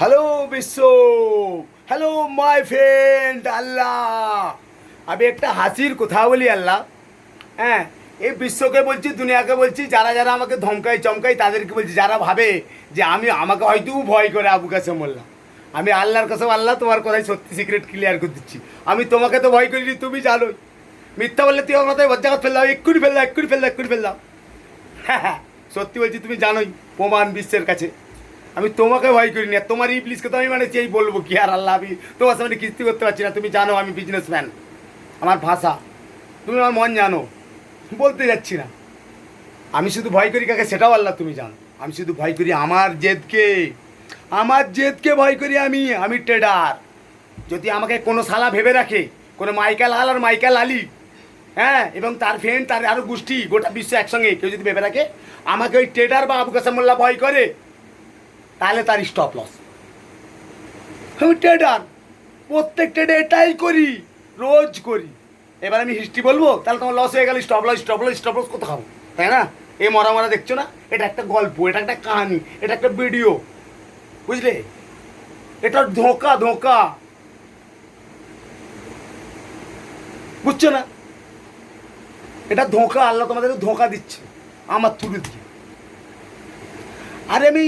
Hello বিশ্ব, hello my friend আল্লাহ। আমি একটা হাসির কথা বলি, আল্লাহ। হ্যাঁ এই বিশ্বকে বলছি, দুনিয়াকে বলছি, যারা যারা আমাকে ধমকাই চমকাই তাদেরকে বলছি, যারা ভাবে যে আমি, আমাকে হয়তো ভয় করে আবু কাছে বললাম আমি আল্লাহর কাছে, আল্লাহ তোমার কথাই সত্যি সিক্রেট ক্লিয়ার করে দিচ্ছি। আমি তোমাকে তো ভয় করিনি, তুমি জানোই। মিথ্যা বললে তুই আমার মাথায় বজ্জাঘাত ফেললাম, এক্ষুনি ফেললাম এক্ষুনি ফেললাম এক্ষুনি ফেললাম। হ্যাঁ হ্যাঁ সত্যি বলছি, তুমি জানোই, প্রমাণ বিশ্বের কাছে। আমি তোমাকে ভয় করি না তোমার ইবলিশকে তো আমি মানে চেয়েই বলব কি, আর আল্লাহ, আমি তোমার সামনে কিস্তি করতে পারছি না, তুমি জানো আমি বিজনেসম্যান আমার ভাষা, তুমি আমার মন জানো, বলতে যাচ্ছি না। আমি শুধু ভয় করি কাকে, সেটাও আল্লাহ তুমি জানো। আমি শুধু ভয় করি আমার জেদকে আমার জেদকে ভয় করি আমি আমি ট্রেডার যদি আমাকে কোনো সালা ভেবে রাখে, কোনো মাইকেল আল আর মাইকেল আলি হ্যাঁ এবং তার ফ্রেন্ড তার আরও গোষ্ঠী গোটা বিশ্ব একসঙ্গে, কেউ যদি ভেবে রাখে, আমাকে ওই ট্রেডার বা আবু কাসাম মোল্লা ভয় করে তাহলে তার স্টপ লস ট্রেডার প্রত্যেক ট্রেডে এটাই করি, রোজ করি। এবার আমি হিস্ট্রি বলব, তাহলে তোমার লস হয়ে গেল stop loss stop loss stop loss কত খাব তাই না? এই মরা মরা দেখছ না? এটা একটা গল্প, এটা একটা কাহিনি, এটা একটা ভিডিও বুঝলে? এটা ধোঁকা ধোঁকা। বুঝছ না? এটা ধোঁকা, আল্লাহ তোমাদেরকে ধোঁকা দিচ্ছে, আমার তুলে দিয়ে। আরে আমি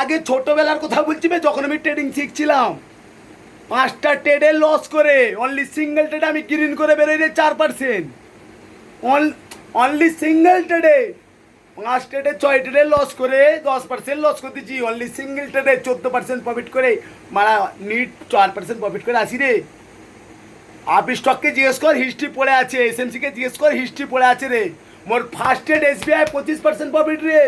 আগে ছোটবেলার কথা বলছি যখন আমি ট্রেডিং শিখছিলাম। পাঁচটা ট্রেডে লস করে অনলি সিঙ্গেল ট্রেডে আমি গ্রিন করে বেরোই চার পার্সেন্ট অনলি সিঙ্গেল ট্রেডে পাঁচ ট্রেডে ছয় ট্রেডে লস করে, দশ পার্সেন্ট লস করে দিচ্ছি অনলি সিঙ্গেল ট্রেডে চোদ্দ পার্সেন্ট প্রফিট করে, মারা নিট চার পার্সেন্ট প্রফিট করে আসি রে। আপনি স্টককে জিজ্ঞেস কর হিস্ট্রি পড়ে আছে এসএমসিকে জিজ্ঞেস কর হিস্ট্রি পড়ে আছে রে। মোর ফার্স্ট ট্রেড এসবিআই পঁচিশ পার্সেন্ট প্রফিট রে।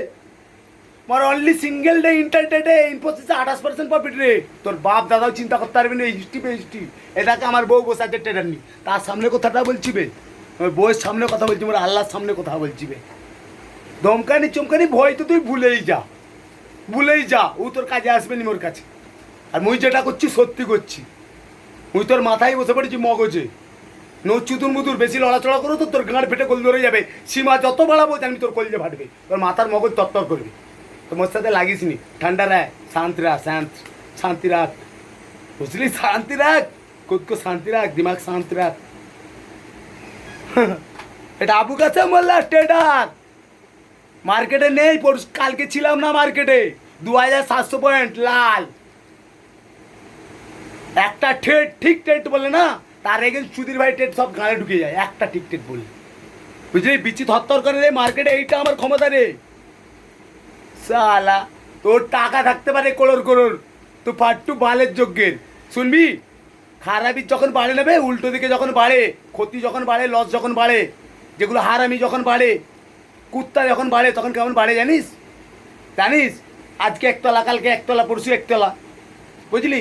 মোর only single day intraday ইনফোসিসে আঠাশ পার্সেন্ট প্রফিট রে। তোর বাপ দাদাও চিন্তা করতে পারবি না হিস্ট্রি পে হিস্ট্রি এটাকে আমার বউ বসে আছে ট্রেডার নি। তার সামনে কথাটা বলছি বে। ওই বউয়ের সামনে কথা বলছি মোর আল্লাহর সামনে কথা বলছি বে। ধমকানি চমকানি ভয় তো তুই ভুলেই যা। ভুলেই যা, ও তোর কাজে আসবে নি মোর কাছে। আর মুই যেটা করছি সত্যি করছি। মুই তোর মাথায় বসে পড়েছি মগজে। নো চুতুর মুতুর, বেশি লড়াচড়া করো তো, তোর গাঁড় ফেটে কল ধরে যাবে। সীমা যত বাড়াবো জানি তোর কলজে ফাটবে। তোর মাথার মগজ তত্তর করবে। তো মোর সাথে লাগিস নি ঠান্ডা রায়, শান্তি রাখ শান্ত, শান্তি রাখ বুঝলি? শান্তি রাখ কো শান্তি রাখ দিমাগ শান্তি রাখ এটা আবু কাছে মোল্লা ট্রেডার মার্কেটে নেই, পরশু কালকে ছিলাম না মার্কেটে। দু হাজার সাতশো পয়েন্ট, লাল। একটা ঠেট ঠিক টেট বলে না, তার এগেন সুধীর ভাই টেট সব গানে ঢুকে যায়। একটা ঠিক টেট বলে বুঝলি? বিচি থরথর করে রে মার্কেটে, এইটা আমার ক্ষমতা রে। সালা তোর টাকা থাকতে পারে করোর করোর তো পাট্টু বালের যোগ্যের শুনবি? খারাপি যখন বাড়ে নেবে উল্টো দিকে যখন বাড়ে, ক্ষতি যখন বাড়ে লস যখন বাড়ে, যেগুলো হারামি যখন বাড়ে, কুত্তা যখন বাড়ে, তখন কেমন বাড়ে জানিস? জানিস? আজকে একতলা, কালকে একতলা, পরশু একতলা। বুঝলি?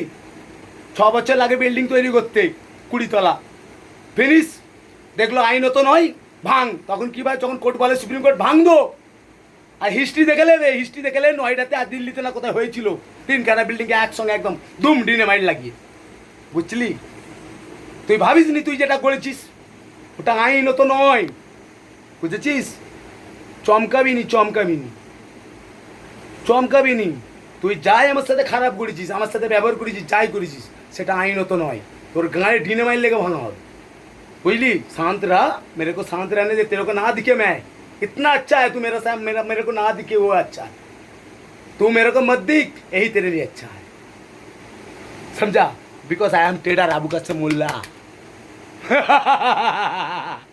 ছ বছর লাগে বিল্ডিং তৈরি করতে, কুড়িতলা। ফিনিস দেখল আইনত নয়, ভাঙ। তখন কি ভাই, যখন কোর্ট বলে সুপ্রিম কোর্ট ভাঙ দো আর হিস্ট্রি দেখে নেবে হিস্ট্রি দেখে নেবে নয়ডাতে আর দিল্লিতে না কোথায় হয়েছিল তিনখানা বিল্ডিংয়ে একসঙ্গে একদম দুম ডিনে মাইন্ড লাগিয়ে বুঝলি তুই ভাবিস নি তুই যেটা করেছিস ওটা আইনত নয় বুঝেছিস চমকাবি নি চমকাবি নি চমকাবি নি তুই যাই আমার সাথে খারাপ করেছিস আমার সাথে ব্যবহার করেছিস যাই করেছিস সেটা আইনত নয় তোর গায়ে ডিনে মাইল লেগে ভাঙা হবে बुझली शांत रहा मेरे को शांत रहने दे तेरे को ना दिखे मैं इतना अच्छा है तू मेरा साथ मेरा, मेरे को ना दिखे वो अच्छा है। तू मेरे को मत दिख, यही तेरे लिए अच्छा है। समझा? बिकॉज़ आई एम टेडर राबू का मुल्ला।